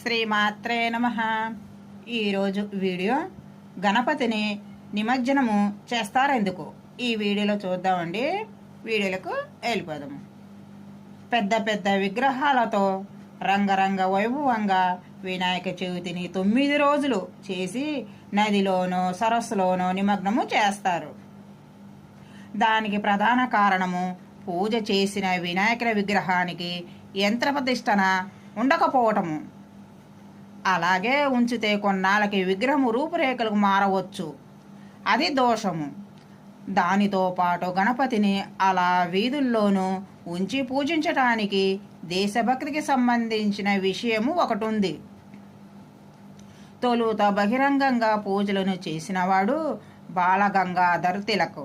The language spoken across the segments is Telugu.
శ్రీమాత్రే నమ. ఈరోజు వీడియో గణపతిని నిమజ్జనము చేస్తారెందుకు? ఈ వీడియోలో చూద్దామండి. వీడియోలకు వెళ్ళిపోదాము. పెద్ద పెద్ద విగ్రహాలతో రంగరంగ వైభవంగా వినాయక చవితిని తొమ్మిది రోజులు చేసి నదిలోనో సరస్సులోనో నిమగ్నము చేస్తారు. దానికి ప్రధాన కారణము పూజ చేసిన వినాయకుల విగ్రహానికి యంత్ర ప్రతిష్టన ఉండకపోవటము. అలాగే ఉంచితే కొన్నాళ్ళకి విగ్రహము రూపురేఖలకు మారవచ్చు. అది దోషము. దానితో పాటు గణపతిని అలా వీధుల్లోనూ ఉంచి పూజించటానికి దేశభక్తికి సంబంధించిన విషయము ఒకటి ఉంది తొలుత బహిరంగంగా పూజలను చేసినవాడు బాలగంగాధర్ తిలక్.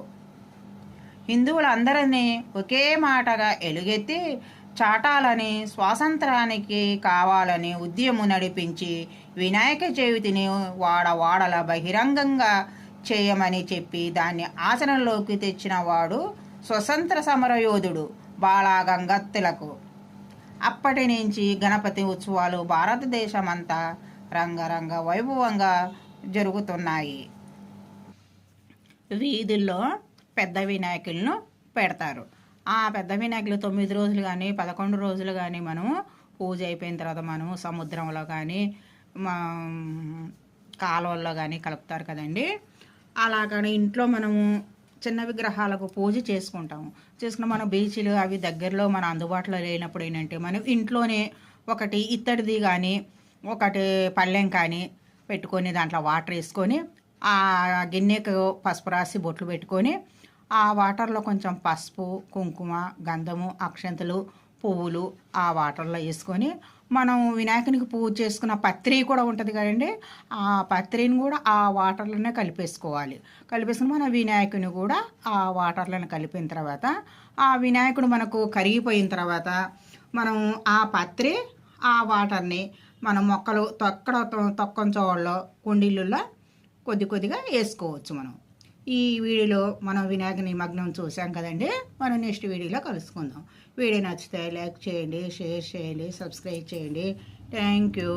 హిందువులందరినీ ఒకే మాటగా ఎలుగెత్తి చాటాలని స్వాతంత్రానికి కావాలని ఉద్యమం నడిపించి వినాయక చవితిని వాడవాడల బహిరంగంగా చేయమని చెప్పి దాన్ని ఆచరణలోకి తెచ్చిన వాడు స్వతంత్ర సమరయోధుడు బాలాగంగత్తులకు. అప్పటి నుంచి గణపతి ఉత్సవాలు భారతదేశమంతా రంగరంగ వైభవంగా జరుగుతున్నాయి. వీధుల్లో పెద్ద వినాయకులను పెడతారు. ఆ పెద్ద వినాయకులు తొమ్మిది రోజులు కానీ పదకొండు రోజులు కానీ మనము పూజ అయిపోయిన తర్వాత మనము సముద్రంలో కానీ మా కాలువల్లో కానీ కలుపుతారు కదండి. అలాగని ఇంట్లో మనము చిన్న విగ్రహాలకు పూజ చేసుకుంటాము. చేసుకున్న మన బీచ్లు అవి దగ్గరలో మన అందుబాటులో లేనప్పుడు ఏంటంటే మనం ఇంట్లోనే ఒకటి ఇత్తడిది కానీ ఒకటి పళ్ళెం కానీ పెట్టుకొని దాంట్లో వాటర్ వేసుకొని ఆ గిన్నెకు పసుపు రాసి బొట్లు పెట్టుకొని ఆ వాటర్లో కొంచెం పసుపు కుంకుమ గంధము అక్షంతలు పువ్వులు ఆ వాటర్లో వేసుకొని మనం వినాయకునికి పూజ చేసుకున్న పత్రి కూడా ఉంటుంది కదండి. ఆ పత్రిని కూడా ఆ వాటర్లోనే కలిపేసుకోవాలి. కలిపేసుకుని మన వినాయకుని కూడా ఆ వాటర్లను కలిపిన తర్వాత ఆ వినాయకుడు మనకు కరిగిపోయిన తర్వాత మనం ఆ పత్రి ఆ వాటర్ని మన మొక్కలు తొక్కడ తొక్కం చోళ్ళలో కుండీళ్ళల్లో కొద్ది కొద్దిగా వేసుకోవచ్చు మనం. ఈ వీడియోలో మనం వినాయక నిమగ్నం చూసాం కదండి. మనం నెక్స్ట్ వీడియోలో కలుసుకుందాం. వీడియో నచ్చితే లైక్ చేయండి షేర్ చేయండి సబ్స్క్రైబ్ చేయండి. Thank you.